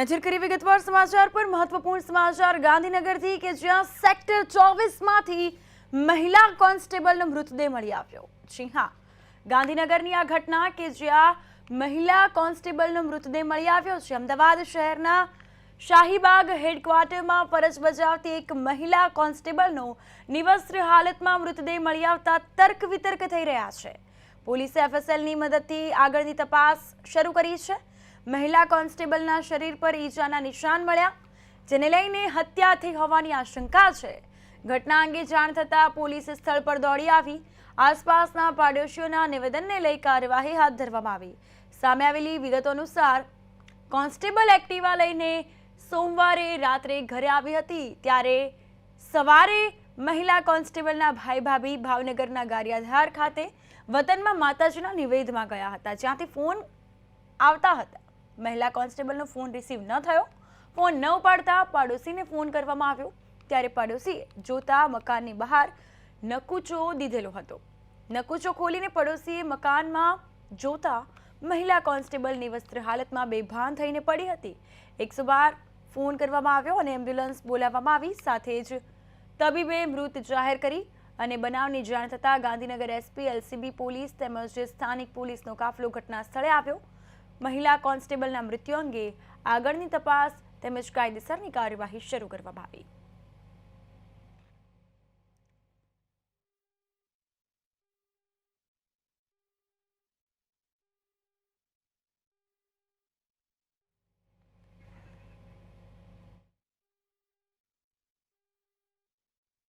નજર કરી વિગતવાર સમાચાર પર મહત્વપૂર્ણ સમાચાર. ગાંધીનગરથી કે જ્યાં સેક્ટર ચોવીસમાંથી મહિલા કોન્સ્ટેબલનો મૃતદેહ મળી આવ્યો. જી હા. ગાંધીનગરની આ ઘટના કે જ્યાં મહિલા કોન્સ્ટેબલનો મૃતદેહ મળી આવ્યો છે. અમદાવાદ શહેરના શાહીબાગ હેડક્વાર્ટરમાં ફરજ બજાવતી એક મહિલા કોન્સ્ટેબલનો નિવસ્ત્ર હાલતમાં મૃતદેહ મળી આવતા તર્ક વિતર્ક થઈ રહ્યા છે. પોલીસે એફએસએલની મદદથી આગળની તપાસ શરૂ કરી છે. મહિલા કોન્સ્ટેબલના શરીર પર ઈજાના નિશાન મળ્યા, જેને લઈને હત્યા થઈ હોવાની આશંકા છે. ઘટના અંગે જાણ થતાં પોલીસ સ્થળ પર દોડી આવી. આસપાસના પાડોશીઓના નિવેદનને લઈ કાર્યવાહી હાથ ધરવામાં આવી. સામે આવેલી વિગતો અનુસાર, કોન્સ્ટેબલ એક્ટિવા લઈને સોમવારે રાત્રે ઘરે આવી હતી, ત્યારે સવારે મહિલા કોન્સ્ટેબલના ભાઈ ભાભી ભાવનગરના ગારિયાધાર ખાતે વતનમાં માતાજીના નિવેદમાં ગયા હતા, જ્યાંથી ફોન આવતા હતા. મહિલા કોન્સ્ટેબલનો ફોન રિસીવ ન થયો, ફોન ન ઉપાડતા પાડોશીને ફોન કરવામાં આવ્યો. ત્યારે પાડોશીએ જોતા મકાનની બહાર નકુચો દીધેલો હતો. નકુચો ખોલીને પડોશીએ મકાનમાં જોતા મહિલા કોન્સ્ટેબલની વસ્ત્ર હાલતમાં બેભાન થઈને પડી હતી. એકસો બાર ફોન કરવામાં આવ્યો અને એમ્બ્યુલન્સ બોલાવવામાં આવી, સાથે જ તબીબે મૃત જાહેર કરી અને બનાવની જાણ થતાં ગાંધીનગર એસપી, એલસીબી પોલીસ તેમજ સ્થાનિક પોલીસનો કાફલો ઘટના સ્થળે આવ્યો. મહિલા કોન્સ્ટેબલના મૃત્યુ અંગે આગળની તપાસ તેમજ કાયદેસરની કાર્યવાહી શરૂ કરવામાં આવી.